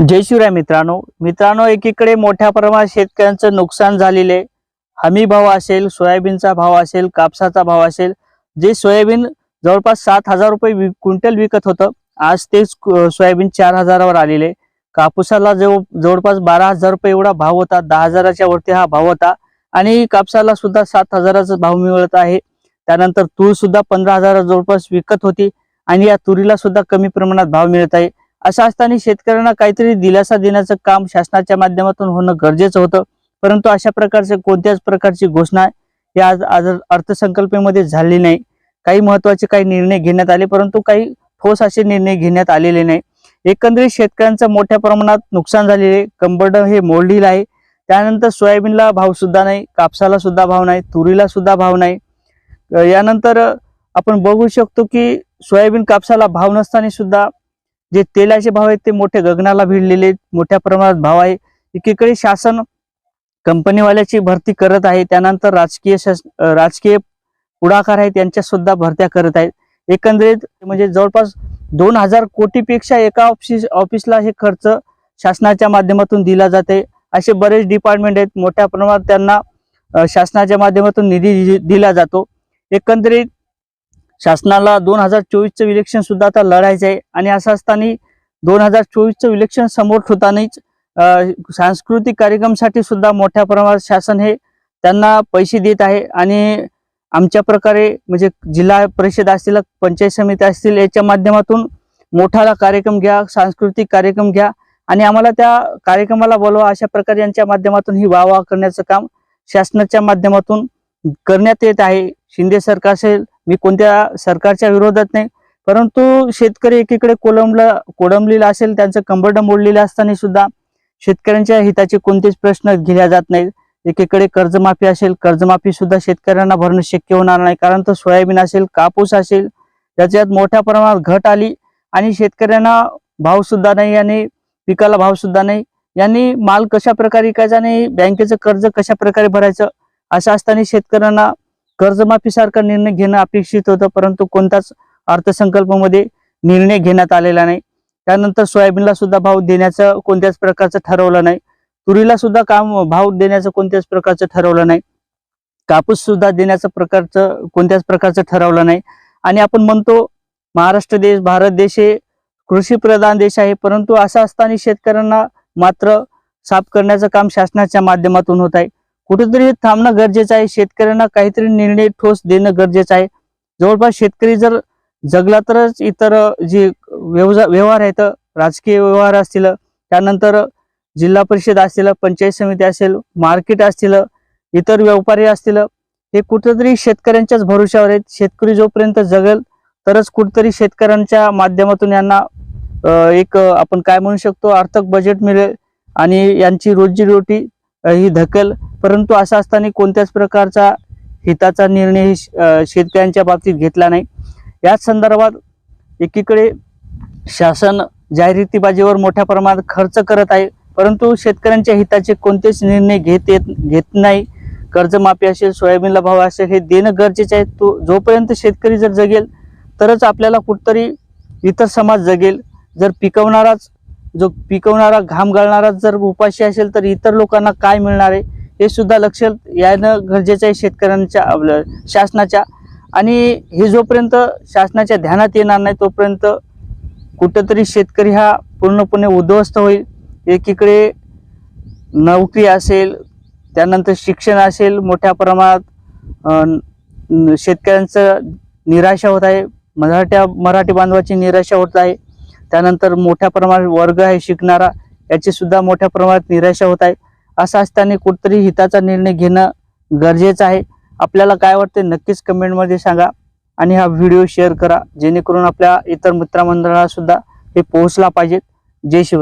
जय शिवराय मित्रांनो. मित्रांनो एकीकडे मोठ्या प्रमाणात शेतकऱ्यांचं नुकसान झालेले हमी भाव असेल सोयाबीनचा भाव असेल कापसाचा भाव असेल जे सोयाबीन जवळपास सात हजार रुपये क्विंटल विकत होतं आज तेच सोयाबीन चार हजारावर आलेले. कापूसाला जवळ जवळपास बारा हजार रुपये एवढा भाव होता दहा हजाराच्या वरती हा भाव होता. आणि कापसाला सुद्धा सात हजाराचा भाव मिळत आहे. त्यानंतर तूर सुद्धा पंधरा हजार जवळपास विकत होती. आणि या तुरीला सुद्धा कमी प्रमाणात भाव मिळत आहे. असं असताना शेतकऱ्यांना काहीतरी दिलासा देण्याचं काम शासनाच्या माध्यमातून होणं गरजेचं होतं. परंतु अशा प्रकारचे कोणत्याच प्रकारची घोषणा या आज आज अर्थसंकल्पेमध्ये झाली नाही. काही महत्त्वाचे काही निर्णय घेण्यात आले परंतु काही ठोस असे निर्णय घेण्यात आलेले नाही. एकंदरीत शेतकऱ्यांचं मोठ्या प्रमाणात नुकसान झालेले कंबरड हे मोडलेलं आहे. त्यानंतर सोयाबीनला भाव सुद्धा नाही कापसाला सुद्धा भाव नाही तुरीला सुद्धा भाव नाही. यानंतर आपण बघू शकतो की सोयाबीन कापसाला भाव नसताना सुद्धा जे तेलाचे भाव आहेत ते मोठे गगनाला भिडलेले आहेत. मोठ्या प्रमाणात भाव आहे. एकीकडे शासन कंपनीवाल्याची भरती करत आहे त्यानंतर राजकीय शास- राजकीय पुढाकार आहेत त्यांच्या सुद्धा भरत्या करत आहेत. एकंदरीत म्हणजे जवळपास दोन हजार कोटीपेक्षा एका ऑफिस ऑफिसला हे खर्च शासनाच्या माध्यमातून दिला जाते. असे बरेच डिपार्टमेंट आहेत मोठ्या प्रमाणात त्यांना शासनाच्या माध्यमातून निधी दि- दिला जातो. एकंदरीत शासनाला दोन हजार चोवीसचं इलेक्शन सुद्धा आता लढायचं आहे आणि असं असताना दोन हजार चोवीसचं इलेक्शन समोर ठेवतानाच सांस्कृतिक कार्यक्रमसाठी सुद्धा मोठ्या प्रमाणात शासन हे त्यांना पैसे देत आहे. आणि आमच्या प्रकारे म्हणजे जिल्हा परिषद असतील पंचायत समिती असतील याच्या माध्यमातून मोठाला कार्यक्रम घ्या सांस्कृतिक कार्यक्रम घ्या. आणि आम्हाला त्या कार्यक्रमाला बोलवा अशा प्रकारे यांच्या माध्यमातून ही वाह वाह करण्याचं काम शासनाच्या माध्यमातून करण्यात येत आहे. शिंदे सरकार असेल मी कोणत्या सरकारच्या विरोधात नाही. परंतु शेतकरी एकीकडे कोलमला कोडंबलेला असेल त्यांचं कंबरड मोडलेलं असताना सुद्धा शेतकऱ्यांच्या हिताचे कोणतेच प्रश्न घेतल्या जात नाहीत. एकीकडे कर्जमाफी असेल कर्जमाफी सुद्धा शेतकऱ्यांना भरणं शक्य होणार नाही. कारण तर सोयाबीन असेल कापूस असेल त्याच्यात मोठ्या प्रमाणात घट आली आणि शेतकऱ्यांना भाव सुद्धा नाही आणि पिकाला भाव सुद्धा नाही. यांनी माल कशा प्रकारे विकायचा आणि बँकेचं कर्ज कशा प्रकारे भरायचं? असं असताना शेतकऱ्यांना कर्जमाफी सारखा निर्णय घेणं अपेक्षित होतं परंतु कोणताच अर्थसंकल्पामध्ये निर्णय घेण्यात आलेला नाही. त्यानंतर सोयाबीनला सुद्धा भाव देण्याचं कोणत्याच प्रकारचं ठरवलं नाही. तुरीला सुद्धा काम भाव देण्याचं कोणत्याच प्रकारचं ठरवलं नाही. कापूस सुद्धा देण्याचं प्रकारचं कोणत्याच प्रकारचं ठरवलं नाही. आणि आपण म्हणतो महाराष्ट्र देश भारत देश हे कृषी प्रधान देश आहे परंतु असं असताना शेतकऱ्यांना मात्र साफ करण्याचं काम शासनाच्या माध्यमातून होत आहे. कुठेतरी हे थांबणं गरजेचं आहे. शेतकऱ्यांना काहीतरी निर्णय ठोस देणं गरजेचं आहे. जवळपास शेतकरी जर जगला तरच इतर जे व्यवजा व्यवहार आहेत राजकीय व्यवहार असतील त्यानंतर जिल्हा परिषद असतील पंचायत समिती असेल मार्केट असतील इतर व्यापारी असतील हे कुठेतरी शेतकऱ्यांच्याच भरोश्यावर आहेत. शेतकरी जोपर्यंत जगल तरच कुठेतरी शेतकऱ्यांच्या माध्यमातून यांना एक आपण काय म्हणू शकतो आर्थिक बजेट मिळेल आणि यांची रोजीरोटी ही धकल परंतु असं असताना कोणत्याच प्रकारचा हिताचा निर्णय श- शेतकऱ्यांच्या बाबतीत घेतला नाही. याच संदर्भात एकीकडे शासन जाहिरातीबाजीवर मोठ्या प्रमाणात खर्च करत आहे परंतु शेतकऱ्यांच्या हिताचे कोणतेच निर्णय घेत येत घेत नाही. कर्जमाफी असेल सोयाबीनला भाव असेल हे देणं गरजेचं आहे. तो जोपर्यंत शेतकरी जर जगेल तरच आपल्याला कुठतरी इतर समाज जगेल. जर पिकवणाराच जो पिकवणारा घाम गळणारा जर उपाशी असेल तर इतर लोकांना काय मिळणार आहे हे सुद्धा लक्षात यायनं गरजेचं आहे शेतकऱ्यांच्या आपलं शासनाच्या. आणि हे जोपर्यंत शासनाच्या ध्यानात येणार नाही तोपर्यंत कुठंतरी शेतकरी हा पूर्णपणे उद्ध्वस्त होईल. एकीकडे नोकरी असेल त्यानंतर शिक्षण असेल मोठ्या प्रमाणात शेतकऱ्यांचं निराशा होत आहे मराठ्या मराठी बांधवाची निराशा होत आहे. त्यानंतर मोठ्या प्रमाणात वर्ग आहे शिकणारा याची सुद्धा मोठ्या प्रमाणात निराशा होत आहे. असं असताना कुठतरी हिताचा निर्णय घेणं गरजेचं आहे. आपल्याला काय वाटते नक्कीच कमेंटमध्ये सांगा आणि हा व्हिडिओ शेअर करा जेणेकरून आपल्या इतर मित्रमंडळाला सुद्धा हे पोहोचला पाहिजेत जय शिव